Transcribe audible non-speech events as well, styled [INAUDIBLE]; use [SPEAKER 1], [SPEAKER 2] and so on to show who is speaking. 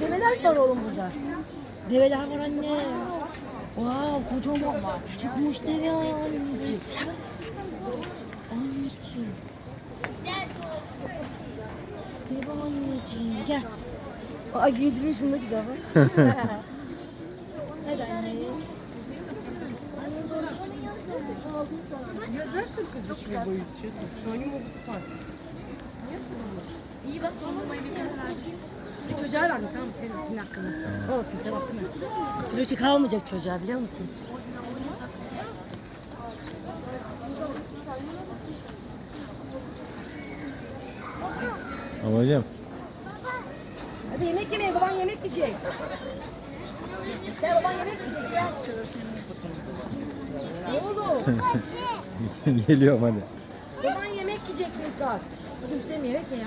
[SPEAKER 1] Develer var oğlum burada. Develer var anne. Wow, kocaman var. Çıkmış deve anneciğim. Anneciğim. Deve anneciğim. Gel. Aa giydirmişsin [LAUGHS] de güzel bak. Hadi anne.
[SPEAKER 2] Чего боюсь, честно, что они могут упасть.
[SPEAKER 1] Dondurmayı bir kere verdim. Bir çocuğa verdim tamam mı? Senin, senin hakkında. Olsun değil mi? Kiloşu kalmayacak çocuğa biliyor musun?
[SPEAKER 3] Babacım.
[SPEAKER 1] Hadi yemek yemeye baban yemek yiyecek. Gel baban yemek yiyecek gel. [LAUGHS] Oğlum
[SPEAKER 3] Geliyorum hadi.
[SPEAKER 1] baban yemek yiyecek Mikkat. 我就直接免
[SPEAKER 3] 费给